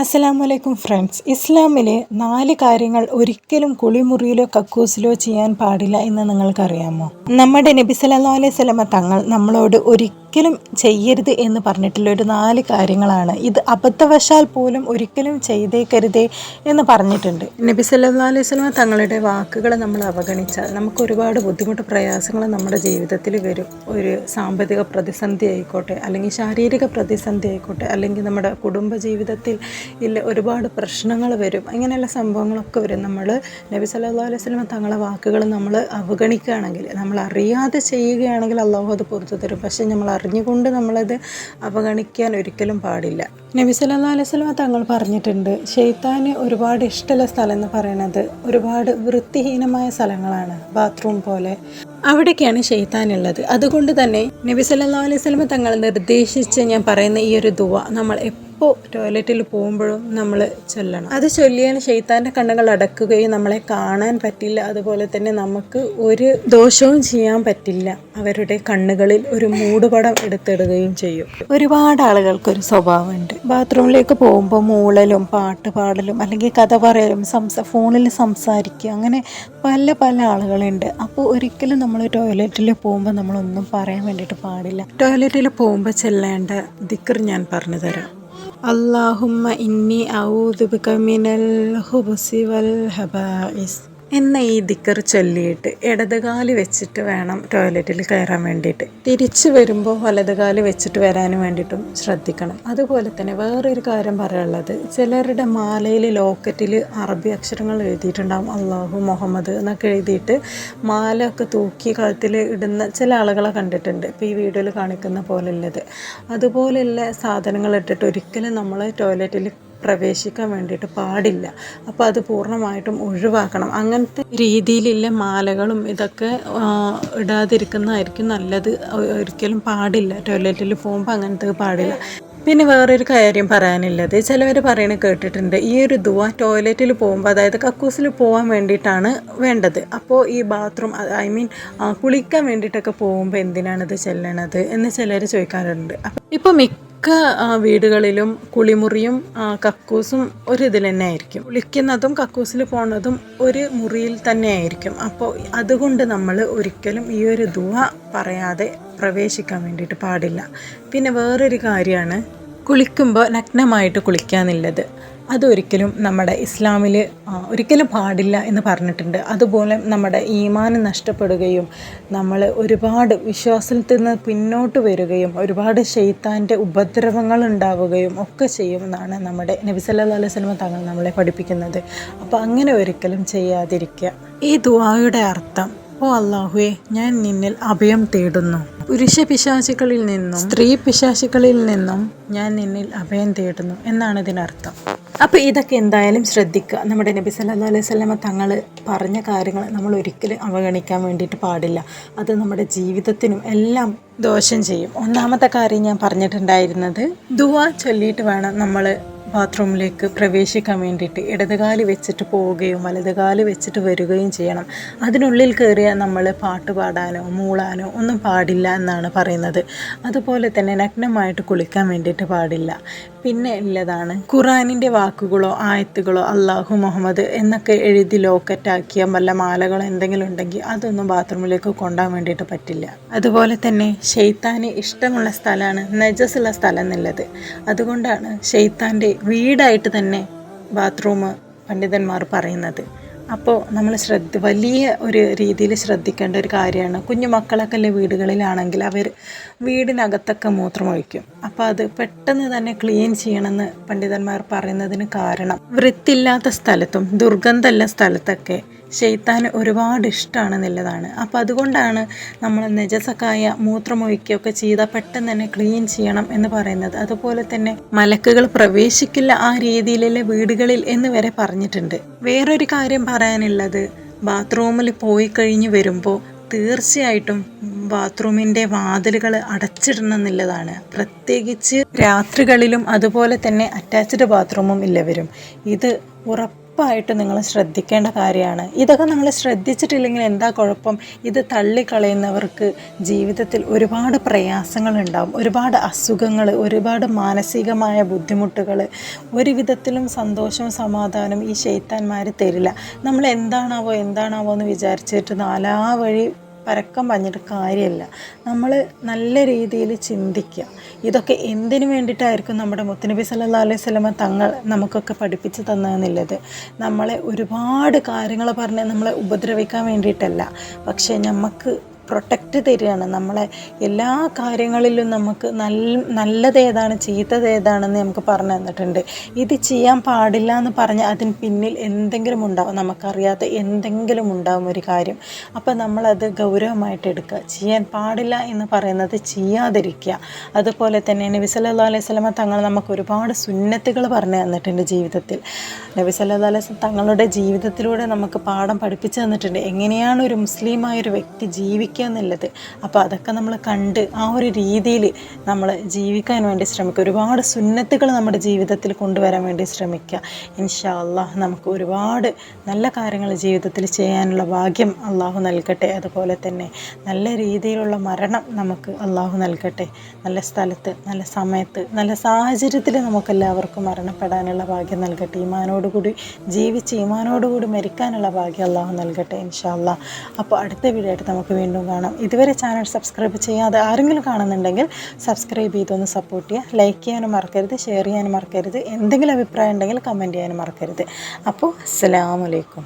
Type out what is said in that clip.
അസ്സലാമു അലൈക്കും ഫ്രണ്ട്സ്. ഇസ്ലാമിലെ നാല് കാര്യങ്ങൾ ഒരിക്കലും കുളിമുറിയിലോ കക്കൂസിലോ ചെയ്യാൻ പാടില്ല എന്ന് നിങ്ങൾക്കറിയാമോ? നമ്മുടെ നബി സല്ലല്ലാഹു അലൈഹി സ്വലമ തങ്ങൾ നമ്മളോട് ഒരിക്കലും ചെയ്യരുത് എന്ന് പറഞ്ഞിട്ടുള്ള ഒരു നാല് കാര്യങ്ങളാണ്. ഇത് അബദ്ധവശാൽ പോലും ഒരിക്കലും ചെയ്തേക്കരുതേ എന്ന് പറഞ്ഞിട്ടുണ്ട്. നബി സല്ലല്ലാഹു അലൈഹി സ്വലമ തങ്ങളുടെ വാക്കുകൾ നമ്മൾ അവഗണിച്ചാൽ നമുക്ക് ഒരുപാട് ബുദ്ധിമുട്ട് പ്രയാസങ്ങൾ നമ്മുടെ ജീവിതത്തിൽ വരും. ഒരു സാമ്പത്തിക പ്രതിസന്ധി ആയിക്കോട്ടെ അല്ലെങ്കിൽ ശാരീരിക പ്രതിസന്ധി ആയിക്കോട്ടെ അല്ലെങ്കിൽ നമ്മുടെ കുടുംബ ജീവിതത്തിൽ ഇല്ല ഒരുപാട് പ്രശ്നങ്ങൾ വരും. അങ്ങനെയുള്ള സംഭവങ്ങളൊക്കെ വരും. നമ്മൾ നബി സല്ലല്ലാഹു അലൈഹി സ്വലമ തങ്ങളുടെ വാക്കുകൾ നമ്മൾ അവഗണിക്കുകയാണെങ്കിൽ നമ്മൾ അറിയാതെ ചെയ്യുകയാണെങ്കിൽ അള്ളാഹു അത് പുറത്തു തരും. പക്ഷേ നമ്മൾ അറിഞ്ഞുകൊണ്ട് നമ്മളത് അവഗണിക്കാൻ ഒരിക്കലും പാടില്ല. നബി സല്ലല്ലാഹു അലൈഹി വസല്ലം തങ്ങൾ പറഞ്ഞിട്ടുണ്ട് ഷെയ്ത്താന് ഒരുപാട് ഇഷ്ടമുള്ള സ്ഥലം എന്ന് പറയുന്നത് ഒരുപാട് വൃത്തിഹീനമായ സ്ഥലങ്ങളാണ് ബാത്റൂം പോലെ. അവിടേക്കാണ് ഷെയ്ത്താനുള്ളത് അതുകൊണ്ട് തന്നെ നബി സല്ലല്ലാഹു അലൈഹി വസല്ലം തങ്ങൾ നിർദ്ദേശിച്ച് ഞാൻ പറയുന്ന ഈ ഒരു ദുവ നമ്മൾ എപ്പോൾ ടോയ്ലറ്റിൽ പോകുമ്പോഴും നമ്മൾ ചൊല്ലണം. അത് ചൊല്ലിയാൽ ഷെയ്ത്താന്റെ കണ്ണുകൾ അടക്കുകയും നമ്മളെ കാണാൻ പറ്റില്ല. അതുപോലെ തന്നെ നമുക്ക് ഒരു ദോഷവും ചെയ്യാൻ പറ്റില്ല. അവരുടെ കണ്ണുകളിൽ ഒരു മൂടുപടം എടുത്തിടുകയും ചെയ്യും. ഒരുപാട് ആളുകൾക്ക് ഒരു സ്വഭാവമുണ്ട്. ബാത്റൂമിലേക്ക് പോകുമ്പോൾ മൂളലും പാട്ട് പാടലും അല്ലെങ്കിൽ കഥ പറയലും സംസ ഫോണിൽ സംസാരിക്കുക അങ്ങനെ പല പല ആളുകളുണ്ട്. അപ്പോൾ ഒരിക്കലും നമ്മൾ ടോയ്ലറ്റിൽ പോകുമ്പോൾ നമ്മളൊന്നും പറയാൻ വേണ്ടിയിട്ട് പാടില്ല. ടോയ്ലറ്റിൽ പോകുമ്പോൾ ചെല്ലേണ്ട ദിക്കർ ഞാൻ പറഞ്ഞു തരാം. اللهم إني أعوذ بك من الخبث والهبائس. എന്ന ഈ ദിക്കർ ചൊല്ലിയിട്ട് ഇടതുകാൽ വെച്ചിട്ട് വേണം ടോയ്ലറ്റിൽ കയറാൻ വേണ്ടിയിട്ട്. തിരിച്ചു വരുമ്പോൾ വലതുകാൽ വെച്ചിട്ട് വരാനും വേണ്ടിയിട്ടും ശ്രദ്ധിക്കണം. അതുപോലെ തന്നെ വേറൊരു കാര്യം പറയാനുള്ളത് ചിലരുടെ മാലയിൽ ലോക്കറ്റിൽ അറബി അക്ഷരങ്ങൾ എഴുതിയിട്ടുണ്ടാകും അള്ളാഹു മുഹമ്മദ് എന്നൊക്കെ എഴുതിയിട്ട് മാലയൊക്കെ തൂക്കി കഴുത്തിൽ ഇടുന്ന ചില ആളുകളെ കണ്ടിട്ടുണ്ട്. ഇപ്പോൾ ഈ വീഡിയോയിൽ കാണിക്കുന്ന പോലുള്ളത് അതുപോലെയുള്ള സാധനങ്ങൾ ഇട്ടിട്ട് ഒരിക്കലും നമ്മൾ ടോയ്ലറ്റിൽ പ്രവേശിക്കാൻ വേണ്ടിയിട്ട് പാടില്ല. അപ്പോൾ അത് പൂർണമായിട്ടും ഒഴിവാക്കണം. അങ്ങനത്തെ രീതിയിലുള്ള മാലകളും ഇതൊക്കെ ഇടാതിരിക്കുന്നതായിരിക്കും നല്ലത്. ഒരിക്കലും പാടില്ല. ടോയ്ലറ്റിൽ പോകുമ്പോൾ അങ്ങനത്തെ പാടില്ല. പിന്നെ വേറൊരു കാര്യം പറയാനുള്ളത്. ചിലവർ പറയണ കേട്ടിട്ടുണ്ട് ഈ ഒരു ദുവ ടോയ്ലറ്റിൽ പോകുമ്പോൾ അതായത് കക്കൂസിൽ പോകാൻ വേണ്ടിയിട്ടാണ് വേണ്ടത്. അപ്പോൾ ഈ ബാത്റൂം ഐ മീൻ കുളിക്കാൻ വേണ്ടിയിട്ടൊക്കെ പോകുമ്പോൾ എന്തിനാണ് ഇത് ചെല്ലണത് എന്ന് ചിലർ ചോദിക്കാറുണ്ട്. അപ്പം ഇപ്പോൾ മിക്ക ആ, വീടുകളിലും കുളിമുറിയും കക്കൂസും ഒരു ഇതിൽ തന്നെ ആയിരിക്കും. കുളിക്കുന്നതും കക്കൂസിൽ പോണതും ഒരു മുറിയിൽ തന്നെ ആയിരിക്കും. അപ്പോൾ അതുകൊണ്ട് നമ്മൾ ഒരിക്കലും ഈ ഒരു ദുവ പറയാതെ പ്രവേശിക്കാൻ വേണ്ടിയിട്ട് പാടില്ല. പിന്നെ വേറൊരു കാര്യമാണ് കുളിക്കുമ്പോൾ നഗ്നമായിട്ട് കുളിക്കാന്നുള്ളത് അതൊരിക്കലും നമ്മുടെ ഇസ്ലാമിൽ ഒരിക്കലും പാടില്ല എന്ന് പറഞ്ഞിട്ടുണ്ട്. അതുപോലെ നമ്മുടെ ഈമാന് നഷ്ടപ്പെടുകയും നമ്മൾ ഒരുപാട് വിശ്വാസത്തിൽ നിന്ന് പിന്നോട്ട് വരികയും ഒരുപാട് ഷെയ്ത്താന്റെ ഉപദ്രവങ്ങൾ ഉണ്ടാവുകയും ഒക്കെ ചെയ്യുമെന്നാണ് നമ്മുടെ നബി സല്ലാ അലൈഹി സ്വലമ തങ്ങൾ നമ്മളെ പഠിപ്പിക്കുന്നത്. അപ്പോൾ അങ്ങനെ ഒരിക്കലും ചെയ്യാതിരിക്കുക. ഈ ദുവായുടെ അർത്ഥം ഓ അള്ളാഹുവെ ഞാൻ നിന്നിൽ അഭയം തേടുന്നു. പുരുഷ പിശാചികളിൽ നിന്നും സ്ത്രീ പിശാചികളിൽ നിന്നും ഞാൻ നിന്നിൽ അഭയം തേടുന്നു എന്നാണ് ഇതിനർത്ഥം അപ്പോൾ ഇതൊക്കെ എന്തായാലും ശ്രദ്ധിക്കുക. നമ്മുടെ നബി സല്ലല്ലാഹു അലൈഹി വസല്ലമ തങ്ങൾ പറഞ്ഞ കാര്യങ്ങൾ നമ്മൾ ഒരിക്കലും അവഗണിക്കാൻ വേണ്ടിയിട്ട് പാടില്ല. അത് നമ്മുടെ ജീവിതത്തിനും എല്ലാം ദോഷം ചെയ്യും. ഒന്നാമത്തെ കാര്യം ഞാൻ പറഞ്ഞിട്ടുണ്ടായിരുന്നത് ദുവ ചൊല്ലിയിട്ട് വേണം നമ്മൾ ബാത്റൂമിലേക്ക് പ്രവേശിക്കാൻ വേണ്ടിയിട്ട് ഇടതുകാൽ വെച്ചിട്ട് പോവുകയും വലതുകാൽ വെച്ചിട്ട് വരികയും ചെയ്യണം. അതിനുള്ളിൽ കയറിയാൽ നമ്മൾ പാട്ട് പാടാനോ മൂളാനോ ഒന്നും പാടില്ല എന്നാണ് പറയുന്നത്. അതുപോലെ തന്നെ നഗ്നമായിട്ട് കുളിക്കാൻ വേണ്ടിയിട്ട് പാടില്ല. പിന്നെ ഉള്ളതാണ് ഖുറാനിന്റെ വാക്കുകളോ ആയത്തുകളോ അള്ളാഹു മുഹമ്മദ് എന്നൊക്കെ എഴുതി ലോക്കറ്റാക്കിയ വല്ല മാലകളോ എന്തെങ്കിലും ഉണ്ടെങ്കിൽ അതൊന്നും ബാത്റൂമിലേക്ക് കൊണ്ടാൻ വേണ്ടിയിട്ട് പറ്റില്ല. അതുപോലെ തന്നെ ഷെയ്ത്താന് ഇഷ്ടമുള്ള സ്ഥലമാണ് നജസുള്ള സ്ഥലം എന്നുള്ളത്. അതുകൊണ്ടാണ് ഷെയ്ത്താന്റെ വീടായിട്ട് തന്നെ ബാത്റൂം പണ്ഡിതന്മാർ പറയുന്നത്. അപ്പോൾ നമ്മൾ ശ്രദ്ധ വലിയ ഒരു രീതിയിൽ ശ്രദ്ധിക്കേണ്ട ഒരു കാര്യമാണ്. കുഞ്ഞു മക്കളൊക്കെ ഉള്ള വീടുകളിലാണെങ്കിൽ അവർ വീടിനകത്തൊക്കെ മൂത്രമൊഴിക്കും. അപ്പോൾ അത് പെട്ടെന്ന് തന്നെ ക്ലീൻ ചെയ്യണമെന്ന് പണ്ഡിതന്മാർ പറയുന്നതിന് കാരണം വൃത്തിയില്ലാത്ത സ്ഥലത്തും ദുർഗന്ധമുള്ള സ്ഥലത്തൊക്കെ ഷെയ്ത്താന് ഒരുപാട് ഇഷ്ടമാണ് എന്നുള്ളതാണ് അപ്പോൾ അതുകൊണ്ടാണ് നമ്മൾ നെജസക്കായ മൂത്രമൊഴിക്കുകയൊക്കെ ചെയ്താൽ പെട്ടെന്ന് തന്നെ ക്ലീൻ ചെയ്യണം എന്ന് പറയുന്നത്. അതുപോലെ തന്നെ മലക്കുകൾ പ്രവേശിക്കില്ല ആ രീതിയിലുള്ള വീടുകളിൽ എന്ന് വരെ പറഞ്ഞിട്ടുണ്ട്. വേറൊരു കാര്യം പറയാനുള്ളത് ബാത്റൂമിൽ പോയി കഴിഞ്ഞ് വരുമ്പോൾ തീർച്ചയായിട്ടും ബാത്റൂമിന്റെ വാതിലുകൾ അടച്ചിടണം എന്നുള്ളതാണ്. പ്രത്യേകിച്ച് രാത്രികളിലും അതുപോലെ തന്നെ അറ്റാച്ച്ഡ് ബാത്റൂമും ഇല്ല വരും. ഇത് ഉറപ്പ് ഉറപ്പായിട്ടും നിങ്ങൾ ശ്രദ്ധിക്കേണ്ട കാര്യമാണ്. ഇതൊക്കെ നമ്മൾ ശ്രദ്ധിച്ചിട്ടില്ലെങ്കിൽ എന്താ കുഴപ്പം? ഇത് തള്ളിക്കളയുന്നവർക്ക് ജീവിതത്തിൽ ഒരുപാട് പ്രയാസങ്ങൾ ഉണ്ടാവും ഒരുപാട് അസുഖങ്ങൾ ഒരുപാട് മാനസികമായ ബുദ്ധിമുട്ടുകൾ. ഒരുവിധത്തിലും സന്തോഷവും സമാധാനവും ഈ ശൈത്താന്മാർ തരില്ല. നമ്മൾ എന്താണാവോ എന്താണാവോ എന്ന് വിചാരിച്ചിട്ട് നാലാ വഴി പരക്കം പറഞ്ഞിട്ട് കാര്യമില്ല. നമ്മൾ നല്ല രീതിയിൽ ചിന്തിക്കുക. ഇതൊക്കെ എന്തിനു വേണ്ടിയിട്ടായിരിക്കും നമ്മുടെ മുത്തനബി സല്ലാ അലൈഹി സ്വലമ തങ്ങൾ നമുക്കൊക്കെ പഠിപ്പിച്ചു തന്നതെന്നുള്ളത്? നമ്മളെ ഒരുപാട് കാര്യങ്ങൾ പറഞ്ഞ് നമ്മളെ ഉപദ്രവിക്കാൻ വേണ്ടിയിട്ടല്ല. പക്ഷേ നമുക്ക് പ്രൊട്ടക്റ്റ് തരികയാണ്. നമ്മളെ എല്ലാ കാര്യങ്ങളിലും നമുക്ക് നല്ല നല്ലത് ഏതാണ് ചീത്തത് ഏതാണെന്ന് നമുക്ക് പറഞ്ഞു തന്നിട്ടുണ്ട്. ഇത് ചെയ്യാൻ പാടില്ല എന്ന് പറഞ്ഞ് അതിന് പിന്നിൽ എന്തെങ്കിലും ഉണ്ടാവും. നമുക്കറിയാത്ത എന്തെങ്കിലും ഉണ്ടാവും ഒരു കാര്യം. അപ്പോൾ നമ്മളത് ഗൗരവമായിട്ട് എടുക്കുക. ചെയ്യാൻ പാടില്ല എന്ന് പറയുന്നത് ചെയ്യാതിരിക്കുക. അതുപോലെ തന്നെ നബി സല്ലാ അലൈഹി സ്വലമ തങ്ങൾ നമുക്ക് ഒരുപാട് സുന്നത്തുകൾ പറഞ്ഞു തന്നിട്ടുണ്ട് ജീവിതത്തിൽ. നബി സല്ലാ അലൈഹി തങ്ങളുടെ ജീവിതത്തിലൂടെ നമുക്ക് പാഠം പഠിപ്പിച്ചു തന്നിട്ടുണ്ട്. എങ്ങനെയാണ് ഒരു മുസ്ലിമായ ഒരു വ്യക്തി ജീവിക്കുക എന്നുള്ളത് അപ്പോൾ അതൊക്കെ നമ്മൾ കണ്ട് ആ ഒരു രീതിയിൽ നമ്മൾ ജീവിക്കാൻ വേണ്ടി ശ്രമിക്കുക. ഒരുപാട് സുന്നത്തുകൾ നമ്മുടെ ജീവിതത്തിൽ കൊണ്ടുവരാൻ വേണ്ടി ശ്രമിക്കുക. ഇൻഷാ നമുക്ക് ഒരുപാട് നല്ല കാര്യങ്ങൾ ജീവിതത്തിൽ ചെയ്യാനുള്ള ഭാഗ്യം അള്ളാഹു നൽകട്ടെ. അതുപോലെ തന്നെ നല്ല രീതിയിലുള്ള മരണം നമുക്ക് അള്ളാഹു നൽകട്ടെ. നല്ല സ്ഥലത്ത് നല്ല സമയത്ത് നല്ല സാഹചര്യത്തിൽ നമുക്കെല്ലാവർക്കും മരണപ്പെടാനുള്ള ഭാഗ്യം നൽകട്ടെ. ഈമാനോടുകൂടി ജീവിച്ച് ഈമാനോടുകൂടി മരിക്കാനുള്ള ഭാഗ്യം അള്ളാഹു നൽകട്ടെ ഇൻഷാ അപ്പോൾ അടുത്ത വീഡിയോ ആയിട്ട് നമുക്ക് വീണ്ടും കാണാം ഇതുവരെ ചാനൽ സബ്സ്ക്രൈബ് ചെയ്യാതെ ആരെങ്കിലും കാണുന്നുണ്ടെങ്കിൽ സബ്സ്ക്രൈബ് ചെയ്തൊന്ന് സപ്പോർട്ട് ചെയ്യുക ലൈക്ക് ചെയ്യാനും മറക്കരുത് ഷെയർ ചെയ്യാനും മറക്കരുത്. എന്തെങ്കിലും അഭിപ്രായം ഉണ്ടെങ്കിൽ കമന്റ് ചെയ്യാനും മറക്കരുത്. അപ്പോൾ അസ്സലാമലൈക്കും